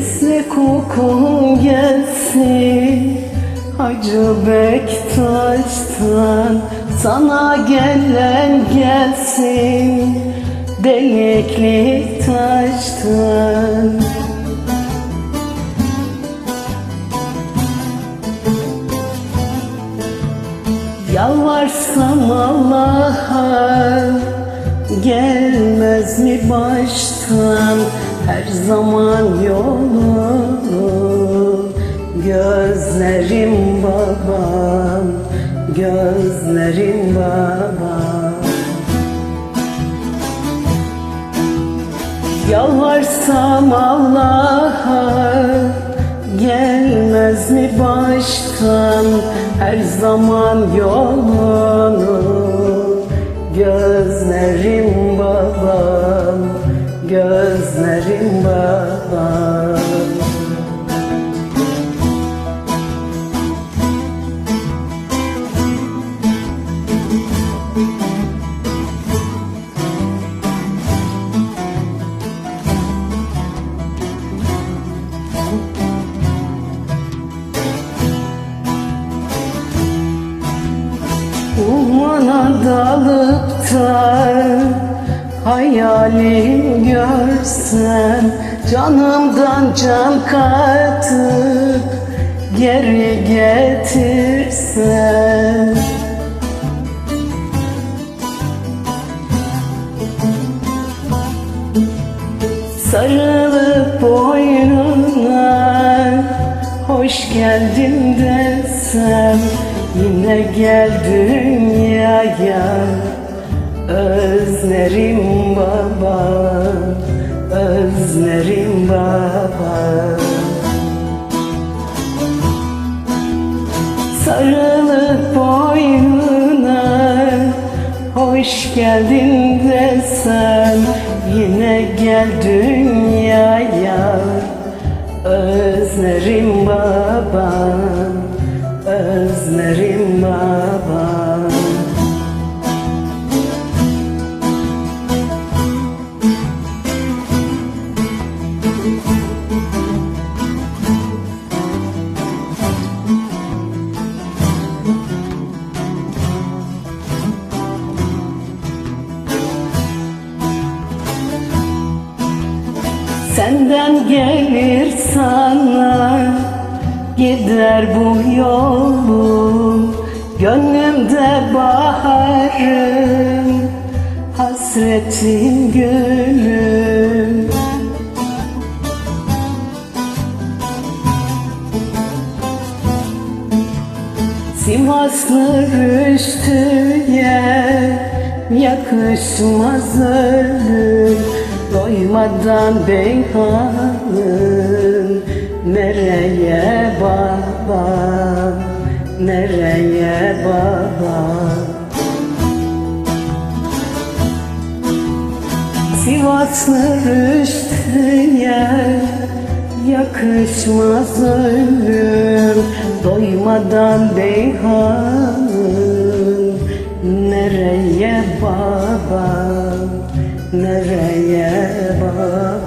Esne kokun gelsin Hacı Bektaş'tan Sana gelen gelsin. Delikli taştan. Yalvarsam Allah'a Gelmez mi baştan Her zaman yolu Gözlerim babam Gözlerim babam. Yalvarsam Allah'a Gelmez mi baştan Her zaman yolunu Gözlerim Dalıp da hayalim görsen Canımdan can katıp geri getirsen. Sarılıp boynuna hoş geldin desem Yine gel dünyaya özlerim baba Özlerim baba. Sarılıp boynuna Hoş geldin desem Yine gel dünyaya Özlerim babam Özlerim Senden gelir sana gider bu yolum. Gönlümde baharım hasretin gülüm. Sivaslı rüştüye yakışmaz ölüm Doymadan beyhanım Nereye baba Nereye baba? Sivaslı Rüştü'ye Yakışmaz ölüm. Doymadan beyhanım Nereye baba? nereye bak?